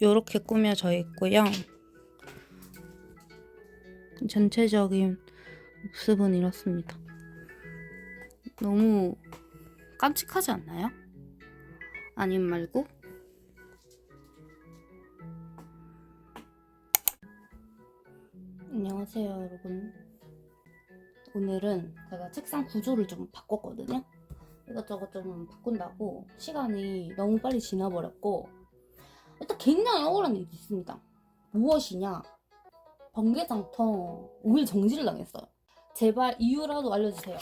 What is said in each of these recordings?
이렇게 꾸며져 있고요. 전체적인 모습은 이렇습니다. 너무 깜찍하지 않나요? 아님 말고? 안녕하세요, 여러분. 오늘은 제가 책상 구조를 좀 바꿨거든요. 이것저것 좀 바꾼다고 시간이 너무 빨리 지나버렸고 일단 굉장히 억울한 일이 있습니다. 무엇이냐? 번개장터 5일 정지를 당했어요. 제발 이유라도 알려주세요.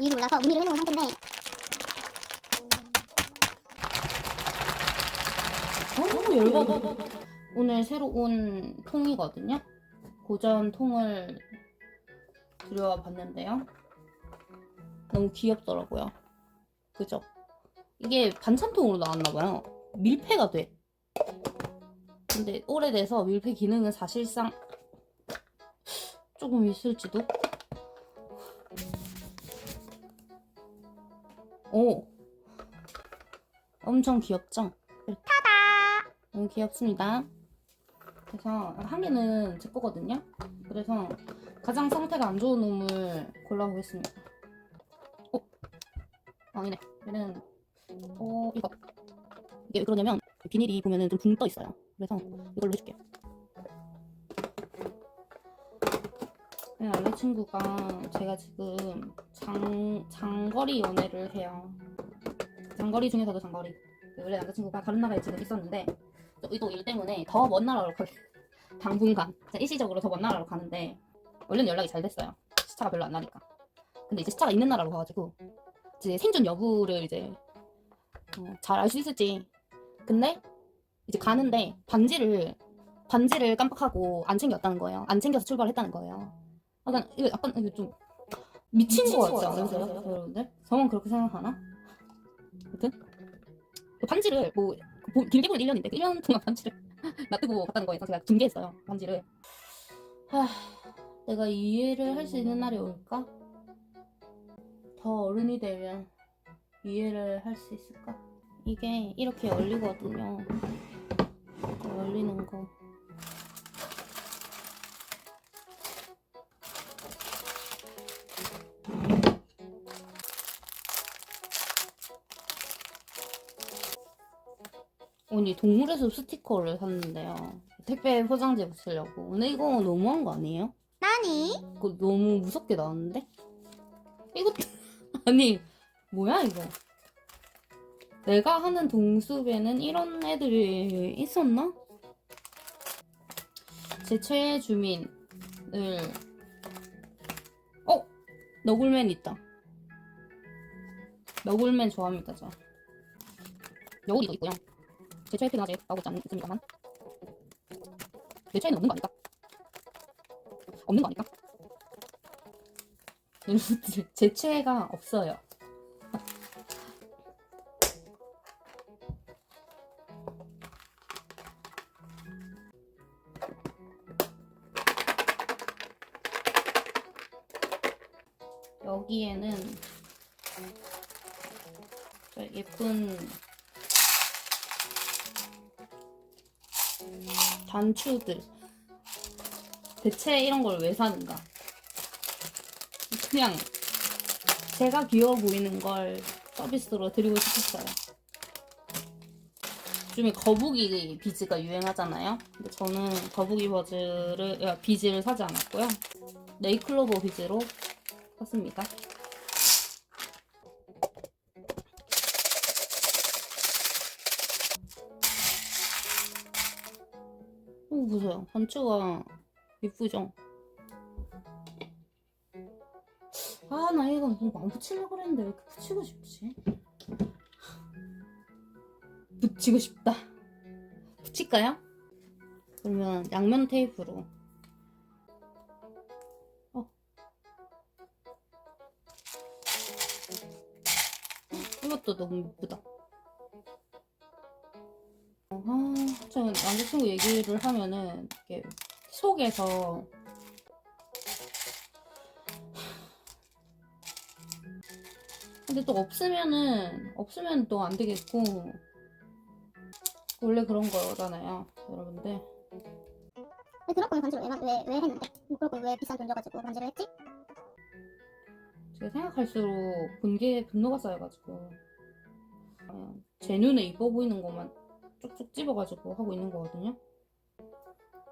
이유를 몰라서 문의를 해놓은 상태인데 너무 열받아. 오늘 새로 온 통이거든요. 고전 통을 들여와 봤는데요. 너무 귀엽더라고요. 그죠? 이게 반찬통으로 나왔나봐요. 밀폐가 돼. 근데 오래돼서 밀폐 기능은 사실상 조금 있을지도? 오! 엄청 귀엽죠? 타다! 너무 귀엽습니다. 그래서 한 개는 제 거거든요. 그래서 가장 상태가 안 좋은 놈을 골라보겠습니다. 어? 아니네. 얘는 어 이거 이게 왜 그러냐면 비닐이 보면은 좀 붕 떠 있어요. 그래서 이걸로 해줄게요. 네, 남자친구가 제가 지금 장 장거리 연애를 해요. 장거리 중에서도 장거리. 원래 남자친구가 다른 나라에 지금 있었는데 또 일 때문에 더 먼 나라로 가 당분간 일시적으로 더 먼 나라로 가는데 원래는 연락이 잘 됐어요. 시차가 별로 안 나니까. 근데 이제 시차가 있는 나라로 가가지고 이제 생존 여부를 이제 어, 잘 알 수 있을지. 근데 이제 가는데 반지를 반지를 깜빡하고 안 챙겼다는 거예요. 안 챙겨서 출발했다는 거예요. 약간 이거 약간 이거 좀 미친, 미친 거거 같지 않으세요, 여러분들? 저만 그렇게 생각하나? 아무튼 그 반지를 뭐 보- 길게 보면 1년인데 1년 동안 반지를 놔두고 갔다는 거에서 제가 중계했어요 반지를 하, 내가 이해를 할 수 있는 날이 올까? 더 어른이 되면 이해를 할 수 있을까? 이게 이렇게 열리거든요 이렇게 열리는 거 언니 동물의 숲 스티커를 샀는데요 택배 포장지에 붙이려고 근데 이거 너무한 거 아니에요? 나니? 이거 너무 무섭게 나왔는데? 이거 아니 뭐야 이거 내가 하는 동숲에는 이런 애들이 있었나? 제 최애 주민을 어? 너굴맨 있다 너굴맨 좋아합니다 저 여울이도 있고요 제 최애 펜은 아직 나오지 않습니다만 내 최애는 없는 거 아닐까? 없는 거 아닐까? 여러분들 제 최애가 없어요. 여기에는 저 예쁜 단추들 대체 이런 걸 왜 사는가? 그냥 제가 귀여워 보이는 걸 서비스로 드리고 싶었어요. 요즘에 거북이 비즈가 유행하잖아요. 근데 저는 거북이 버즈를 야, 비즈를 사지 않았고요. 네이클로버 비즈로 샀습니다. 오 보세요. 단추가 이쁘죠? 아, 나 이거 뭔가 안 붙이려고 그랬는데 왜 이렇게 붙이고 싶지? 붙이고 싶다. 붙일까요? 그러면 양면 테이프로. 이것도 너무 예쁘다. 어, 아, 저 남자친구 얘기를 하면은 이렇게 속에서 근데 또 없으면은 없으면 또 안 되겠고 원래 그런 거잖아요 여러분들 왜 그럴 거면 반지를 왜, 왜, 왜 했는데? 뭐 그럴 거면 왜 비싼 돈 줘가지고 반지를 했지? 제가 생각할수록 분개 분노가 쌓여가지고 제 눈에 이뻐 보이는 것만 쭉쭉 집어가지고 하고 있는 거거든요.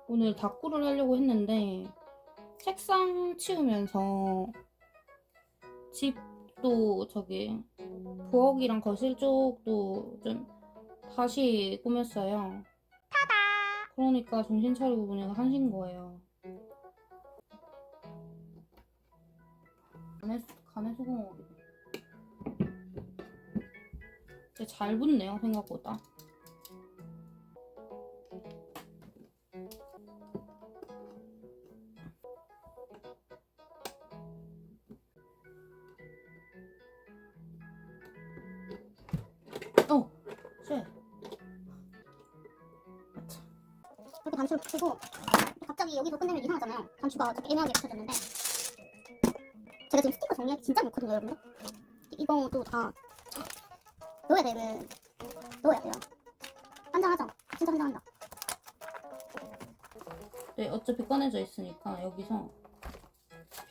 오늘 다꾸를 하려고 했는데 책상 치우면서 집도 저기 부엌이랑 거실 쪽도 좀 다시 꾸몄어요. 그러니까 정신 차리고 보니까 한신 거예요. 간에, 간에 소금 오리. 진짜 잘 붙네요, 생각보다. 어, 쉣. 아차. 이렇게 단추를 붙이고 갑자기 여기서 끝내면 이상하잖아요. 단추가 어차피 애매하게 붙여졌는데 제가 지금 스티커 정리하기 진짜 많거든요, 여러분들. 이- 이것도 다 넣어야 되는 넣어야 돼요. 한장하죠. 진짜 한장한다. 네, 어차피 꺼내져 있으니까 여기서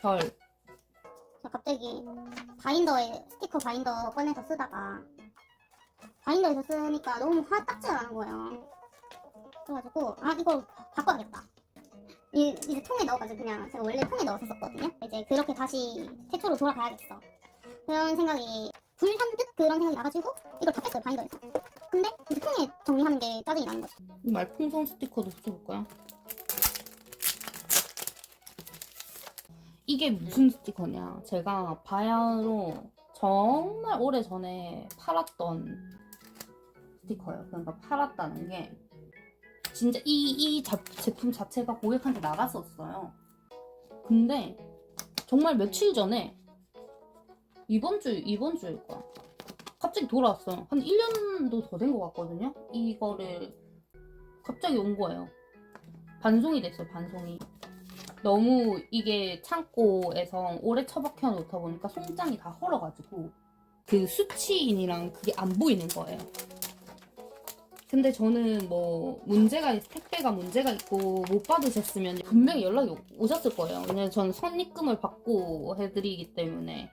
별. 갑자기 바인더에 스티커 바인더 꺼내서 쓰다가 바인더에서 쓰니까 너무 화 딱지가 나는 거예요. 그래가지고 아 이거 바꿔야겠다. 이, 이제 통에 넣어가지고 그냥 제가 원래 통에 넣었었거든요. 이제 그렇게 다시 태초로 돌아가야겠어. 그런 생각이 불현 듯 그런 생각이 나가지고 이걸 다 뺐어요 바인더에서. 근데 이제 통에 정리하는 게 짜증이 나는 거죠. 이 말풍선 스티커도 붙여볼까요? 이게 무슨 스티커냐? 제가 바야로 정말 오래 전에 팔았던 스티커예요. 그러니까 팔았다는 게 진짜 이, 이 자- 제품 자체가 고객한테 나갔었어요. 근데 정말 며칠 전에 이번 주 이번 주일 거야. 갑자기 돌아왔어요. 한 1년도 더 된 것 같거든요. 이거를 갑자기 온 거예요. 반송이 됐어요, 반송이. 너무 이게 창고에서 오래 처박혀 놓다 보니까 송장이 다 헐어가지고 그 수치인이랑 그게 안 보이는 거예요. 근데 저는 뭐 문제가 택배가 문제가 있고 못 받으셨으면 분명히 연락이 오- 오셨을 거예요. 왜냐면 저는 선입금을 받고 해드리기 때문에.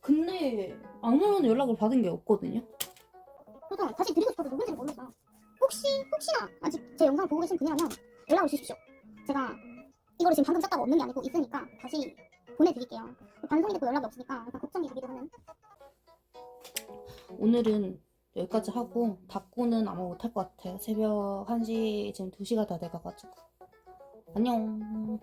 근데 아무런 연락을 받은 게 없거든요. 그래서 다시 드리고 싶어도 누군지를 몰라서 혹시 혹시나 아직 제 영상 보고 계신 분이라면 연락을 주십시오. 제가 이거를 지금 방금 짰다고 없는 게 아니고 있으니까 다시 보내드릴게요. 반송이 됐고 연락이 없으니까 약간 걱정이 되기도 하는. 오늘은 여기까지 하고 닫고는 아마 못할 것 같아요. 새벽 1시 지금 2시가 다 돼가가지고 안녕